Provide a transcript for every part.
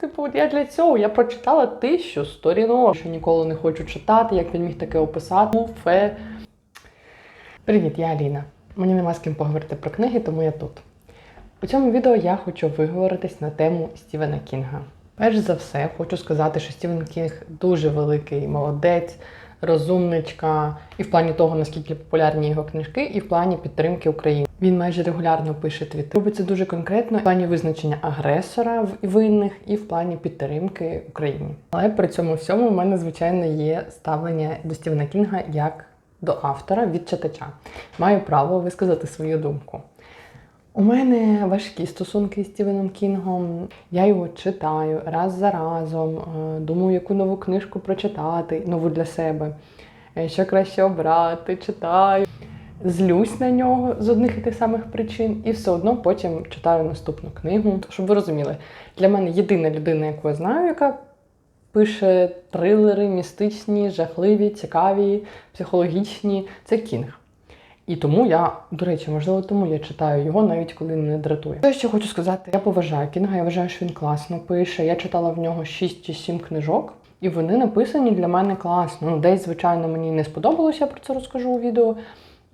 Типу, я для цього я прочитала тисячу сторінок. Що ніколи не хочу читати, як він міг таке описати. Фе. Привіт, я Аліна. Мені нема з ким поговорити про книги, тому я тут. У цьому відео я хочу виговоритись на тему Стівена Кінга. Перш за все, хочу сказати, що Стівен Кінг дуже великий молодець, розумничка, і в плані того, наскільки популярні його книжки, і в плані підтримки України. Він майже регулярно пише твіти. Робить це дуже конкретно в плані визначення агресора в- винних і в плані підтримки Україні. Але при цьому всьому в мене, звичайно, є ставлення до Стівена Кінга як до автора від читача. Маю право висказати свою думку. У мене важкі стосунки з Стівеном Кінгом. Я його читаю раз за разом. е, Думаю, яку нову книжку прочитати, нову для себе. е, Що краще обрати, читаю. Злюсь на нього з одних і тих самих причин, і все одно потім читаю наступну книгу. Щоб ви розуміли, для мене єдина людина, яку я знаю, яка пише трилери, містичні, жахливі, цікаві, психологічні, це Кінг. І тому я, до речі, можливо, тому я читаю його, навіть коли не дратує. Те, що хочу сказати, я поважаю Кінга, я вважаю, що він класно пише. Я читала в нього 6 чи 7 книжок, і вони написані для мене класно. Ну, десь, звичайно, мені не сподобалося, я про це розкажу у відео.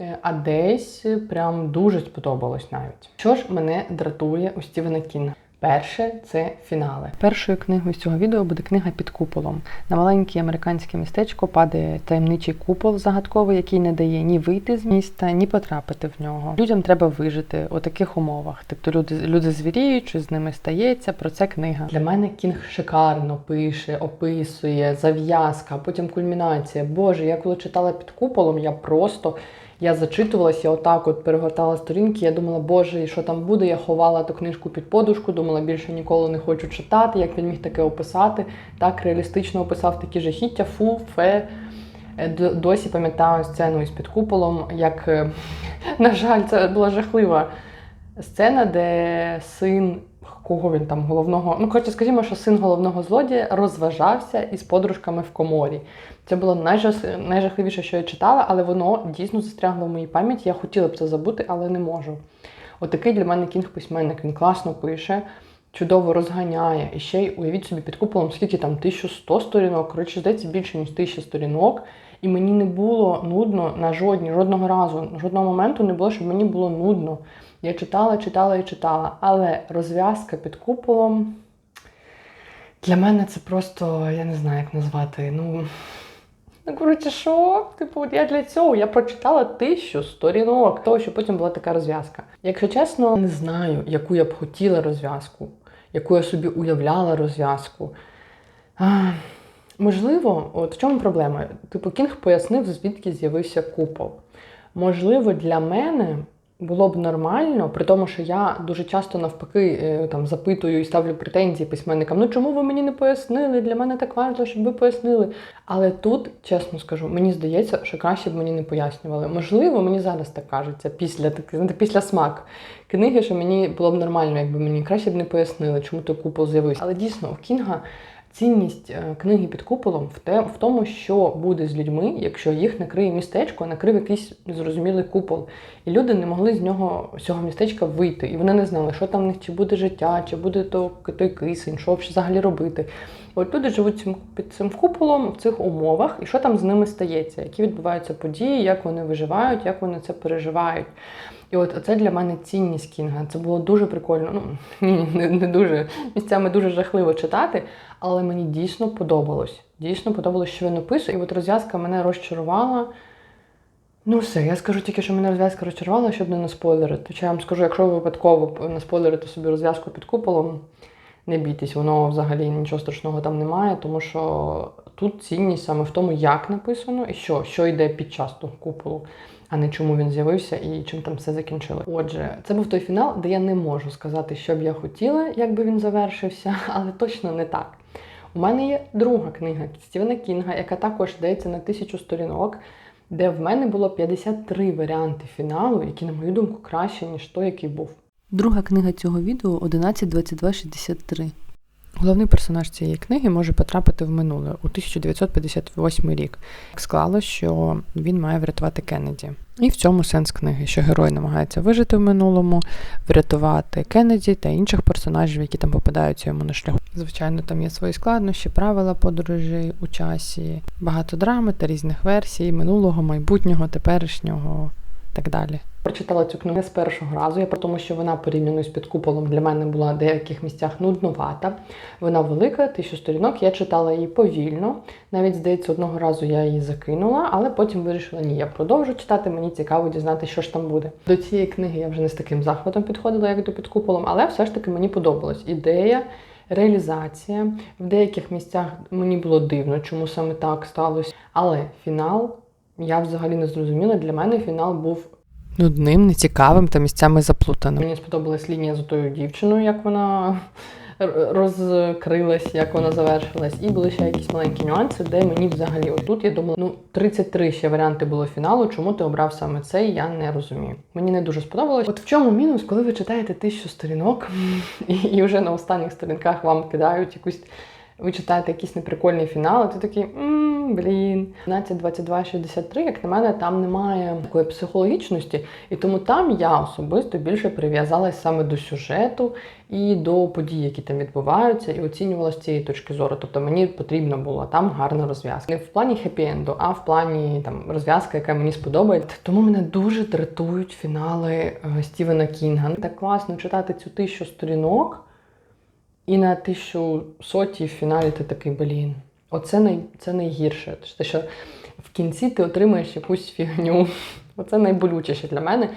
Е, А десь е, прям дуже сподобалось навіть. Що ж мене дратує у Стівена Кінга? Перше це фінали. Першою книгою з цього відео буде книга під куполом. На маленьке американське містечко падає таємничий купол загадковий, який не дає ні вийти з міста, ні потрапити в нього. Людям треба вижити у таких умовах. Тобто люди, люди звіріють, що з ними стається. Про це книга. Для мене кінг шикарно пише, описує, зав'язка, потім кульмінація. Боже, я коли читала під куполом, я просто. Я зачитувалася, отак от перегортала сторінки. Я думала, боже, і що там буде? Я ховала ту книжку під подушку, думала, більше ніколи не хочу читати. Як він міг таке описати? Так реалістично описав такі жахіття, фу, фе. Е, Досі пам'ятаю сцену із під куполом, як, е, на жаль, це була жахлива сцена, де син, кого він там головного, ну коротше, скажімо, що син головного злодія розважався із подружками в коморі. Це було найжахливіше, що я читала, але воно дійсно застрягло в моїй пам'яті. Я хотіла б це забути, але не можу. Отакий для мене кінг письменник. Він класно пише, чудово розганяє. І ще й уявіть собі під куполом, скільки там 1100 сторінок. Коротше, здається, більше ніж 1000 сторінок. І мені не було нудно на жодні, жодного разу, жодного моменту не було, щоб мені було нудно. Я читала, читала і читала. Але розв'язка під куполом для мене це просто, я не знаю, як назвати. Ну, ну коротше, що? Типу, от я для цього я прочитала тисячу сторінок, того, що потім була така розв'язка. Якщо чесно, не знаю, яку я б хотіла розв'язку, яку я собі уявляла розв'язку. Можливо, от в чому проблема? Типу, Кінг пояснив, звідки з'явився купол. Можливо, для мене було б нормально, при тому, що я дуже часто навпаки е, там запитую і ставлю претензії письменникам. Ну чому ви мені не пояснили? Для мене так важливо, щоб ви пояснили. Але тут, чесно скажу, мені здається, що краще б мені не пояснювали. Можливо, мені зараз так кажеться, після так, знаєте, після смак книги, що мені було б нормально, якби мені краще б не пояснили, чому той купол з'явився. Але дійсно, у Кінга цінність е, книги під куполом в, те, в тому, що буде з людьми, якщо їх накриє містечко, накрив якийсь незрозумілий купол. І люди не могли з нього з цього містечка вийти. І вони не знали, що там в них, чи буде життя, чи буде то, той кисень, що взагалі робити. От люди живуть цим, під цим куполом в цих умовах, і що там з ними стається, які відбуваються події, як вони виживають, як вони це переживають. І от це для мене цінність Кінга. Це було дуже прикольно. Ну ні, не, не дуже місцями дуже жахливо читати, але мені дійсно подобалось. Дійсно подобалось, що він описує. І от розв'язка мене розчарувала. Ну, все, я скажу тільки, що мене розв'язка розчарувала, щоб не наспойлерити. Хоча я вам скажу, якщо ви випадково наспойлерите собі розв'язку під куполом, не бійтесь, воно взагалі нічого страшного там немає, тому що тут цінність саме в тому, як написано і що, що йде під час того куполу, а не чому він з'явився і чим там все закінчило. Отже, це був той фінал, де я не можу сказати, що б я хотіла, як би він завершився, але точно не так. У мене є друга книга Стівена Кінга, яка також дається на тисячу сторінок, де в мене було 53 варіанти фіналу, які, на мою думку, краще, ніж той, який був. Друга книга цього відео 11.22.63. Головний персонаж цієї книги може потрапити в минуле у 1958 рік. Так склалось, що він має врятувати Кеннеді. І в цьому сенс книги, що герой намагається вижити в минулому, врятувати Кеннеді та інших персонажів, які там попадаються йому на шляху. Звичайно, там є свої складнощі, правила подорожі у часі, багато драми та різних версій минулого, майбутнього, теперішнього так далі. Прочитала цю книгу не з першого разу, я про тому, що вона порівняно з під куполом для мене була в деяких місцях нуднувата. Вона велика, тисячу сторінок. Я читала її повільно. Навіть здається, одного разу я її закинула, але потім вирішила, ні, я продовжу читати. Мені цікаво дізнати, що ж там буде. До цієї книги я вже не з таким захватом підходила, як до під куполом, але все ж таки мені подобалась ідея. Реалізація в деяких місцях мені було дивно, чому саме так сталося. Але фінал я взагалі не зрозуміла. Для мене фінал був нудним, нецікавим та місцями заплутаним. Мені сподобалась лінія з тою дівчиною, як вона розкрилась, як вона завершилась. І були ще якісь маленькі нюанси, де мені взагалі отут я думала, ну 33 ще варіанти було фіналу. Чому ти обрав саме цей? Я не розумію. Мені не дуже сподобалось. От в чому мінус, коли ви читаєте тисячу сторінок, і, і вже на останніх сторінках вам кидають якусь. Ви читаєте якийсь неприкольний фінал, і ти такий мм, блін. 15, 22, 63, як на мене, там немає такої психологічності, і тому там я особисто більше прив'язалась саме до сюжету і до подій, які там відбуваються, і оцінювала з цієї точки зору. Тобто мені потрібно було там гарна розв'язка. Не в плані хеппі-енду, а в плані там розв'язка, яка мені сподобається. Тому мене дуже дратують фінали е, Стівена Кінга. Так класно читати цю тисячу сторінок. І на тисячу соті в фіналі ти такий, блін. Оце най, це найгірше. Те, що в кінці ти отримаєш якусь фігню. Оце найболючіше для мене.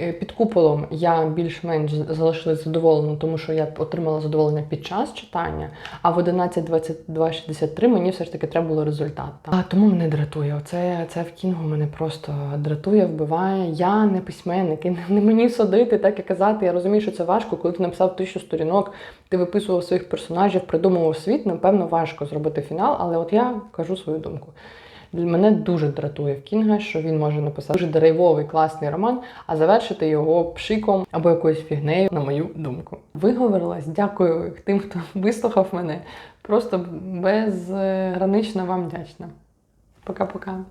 Е, Під куполом я більш-менш залишилась задоволена, тому що я отримала задоволення під час читання, а в 11.22.63 мені все ж таки треба було результат. А тому мене дратує. Оце це в кінгу мене просто дратує, вбиває. Я не письменник, і не- мені судити, так і казати. Я розумію, що це важко, коли ти написав тисячу сторінок, ти виписував своїх персонажів, придумував світ. Напевно, важко зробити фінал, але от я кажу свою думку. Мене дуже дратує в Кінга, що він може написати дуже драйвовий, класний роман, а завершити його пшиком або якоюсь фігнею, на мою думку. Виговорилась, дякую тим, хто вислухав мене. Просто безгранично вам вдячна. Пока-пока.